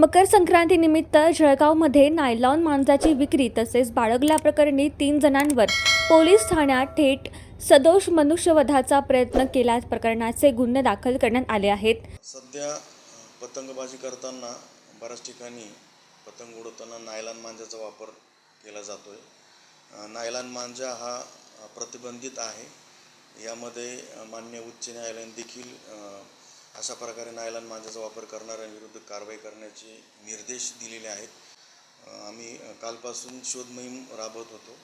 मकर संक्रांतीनिमित्त जळगावमध्ये नायलॉन मांजाची विक्री तसेच बाळगल्याप्रकरणी तीन जणांवर पोलीस ठाण्यात थेट सदोष मनुष्यवधाचा प्रयत्न केल्या प्रकरणाचे गुन्हे दाखल करण्यात आले आहेत. सध्या पतंगबाजी करताना बऱ्याच ठिकाणी पतंग उडवताना नायलॉन मांजाचा वापर केला जातो आहे नायलॉन मांजा हा प्रतिबंधित आहे. यामध्ये मान्य उच्च न्यायालयाने देखील अशा प्रकारे नायलॉन मांजाचा वापर करणाऱ्यांविरुद्ध कारवाई करण्याचे निर्देश दिलेले आहेत. आम्ही कालपासून शोध मोहीम राबवत होतो.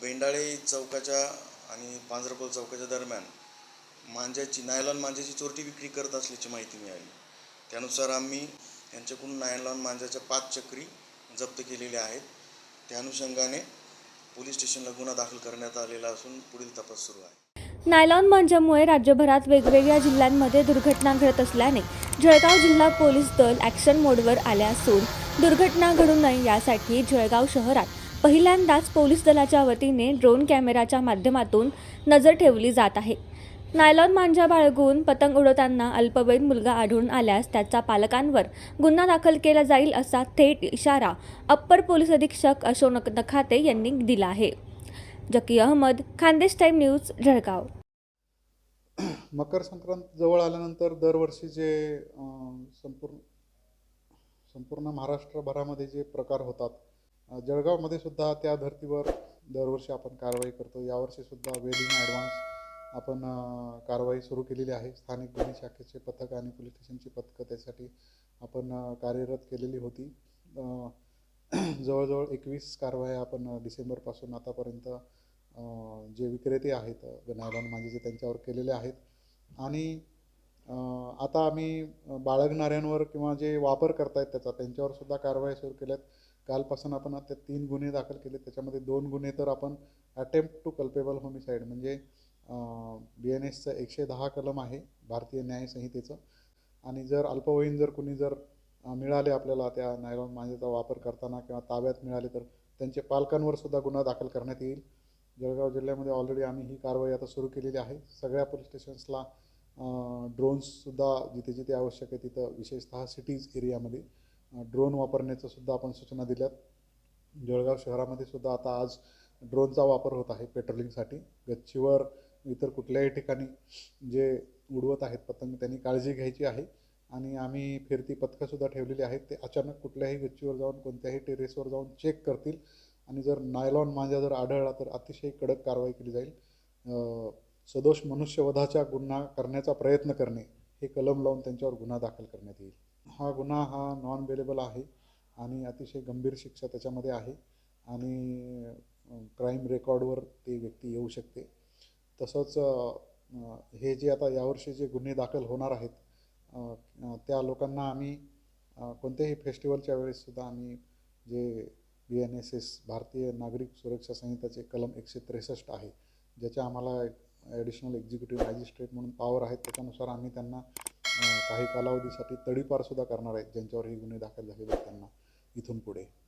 बेंडाळे चौकाच्या आणि पांजरपोल चौकाच्या दरम्यान मांजाची नायलॉन मांजाची चोरटी विक्री करत असल्याची माहिती मिळाली. त्यानुसार आम्ही यांच्याकडून नायलॉन मांजाच्या पाच चक्री जप्त केलेल्या आहेत. त्या अनुषंगाने पोलीस स्टेशनला गुन्हा दाखल करण्यात आलेला असून पुढील तपास सुरू आहे. नायलॉन मांजामुळे राज्यभरात वेगवेगळ्या जिल्ह्यांमध्ये दुर्घटना घडत असल्याने जळगाव जिल्हा पोलीस दल ॲक्शन मोडवर आले असून दुर्घटना घडू नये यासाठी जळगाव शहरात पहिल्यांदाच पोलीस दलाच्या वतीने ड्रोन कॅमेराच्या माध्यमातून नजर ठेवली जात आहे. नायलॉन मांजा बाळगून पतंग उडवताना अल्पवयीन मुलगा आढळून आल्यास त्याचा पालकांवर गुन्हा दाखल केला जाईल असा थेट इशारा अप्पर पोलीस अधीक्षक अशोक नखाते यांनी दिला आहे. Zaki Ahmed Khandesh time news Jalgaon. मकर संक्रांत जवळ आल्यानंतर दरवर्षी जे संपूर्ण संपूर्ण महाराष्ट्रभरामध्ये जे प्रकार होतात जळगावमध्ये सुद्धा त्या धर्तीवर दरवर्षी आपण कारवाई करतो. यावर्षी सुद्धा वेल इन ॲडव्हान्स आपण कारवाई सुरू केलेली आहे. स्थानिक गुन्हे शाखेचे पथक आणि पोलीस स्टेशनची पथकं त्यासाठी आपण कार्यरत केलेली होती. जवळजवळ एकवीस कारवाया आपण डिसेंबरपासून आतापर्यंत जे विक्रेते आहेत गणायबान माझे जे त्यांच्यावर केलेले आहेत आणि आता आम्ही बाळगणाऱ्यांवर किंवा जे वापर करतायत त्याचा त्यांच्यावर सुद्धा कारवाई सुरू केल्यात. कालपासून आपण आता तीन गुन्हे दाखल केले त्याच्यामध्ये दोन गुन्हे तर आपण अटेम्प्ट टू कल्पेबल होमिसाईड म्हणजे बी एन एसचं एकशे दहा कलम आहे भारतीय न्यायसंहितेचं आणि जर अल्पवयीन जर कुणी जर मिळाले आपल्याला त्या नायलॉन मांजेचा वापर करताना किंवा ताब्यात मिळाले तर त्यांचे पालकांवर सुद्धा गुन्हा दाखल करण्यात येईल. जळगाव जिल्ह्यामध्ये ऑलरेडी आम्ही ही कारवाई आता सुरू केलेली आहे. सगळ्या पोलीस स्टेशन्सला ड्रोन्ससुद्धा जिथे जिथे आवश्यक आहे तिथं विशेषतः सिटीज एरियामध्ये ड्रोन वापरण्याचं सुद्धा आपण सूचना दिल्यात. जळगाव शहरामध्ये सुद्धा आता आज ड्रोनचा वापर होत आहे पेट्रोलिंगसाठी गच्चीवर इतर कुठल्याही ठिकाणी जे उडवत आहेत पतंग त्यांनी काळजी घ्यायची आहे. आणि आम्ही फिरती पथकंसुद्धा ठेवलेली आहेत. ते अचानक कुठल्याही गच्चीवर जाऊन कोणत्याही टेरेसवर जाऊन चेक करतील. आणि जर नायलॉन मांजा जर आढळला तर अतिशय कडक कारवाई केली जाईल. सदोष मनुष्यवधाचा गुन्हा करण्याचा प्रयत्न करणे हे कलम लावून त्यांच्यावर गुन्हा दाखल करण्यात येईल. हा गुन्हा हा नॉन बेलेबल आहे आणि अतिशय गंभीर शिक्षा त्याच्यामध्ये आहे आणि क्राईम रेकॉर्डवर ती व्यक्ती येऊ शकते. तसंच हे जे आता यावर्षी जे गुन्हे दाखल होणार आहेत त्या लोकांना आम्ही कोणत्याही फेस्टिवलच्या वेळेससुद्धा आम्ही जे बी एन एस एस भारतीय नागरिक सुरक्षा संहिताचे कलम एकशे त्रेसष्ट आहे ज्याच्या आम्हाला ॲडिशनल एक्झिक्युटिव्ह मॅजिस्ट्रेट म्हणून पॉवर आहेत. त्याच्यानुसार आम्ही त्यांना काही कालावधीसाठी तडीपारसुद्धा करणार आहेत. ज्यांच्यावर हे गुन्हे दाखल झालेले आहेत त्यांना. इथून पुढे.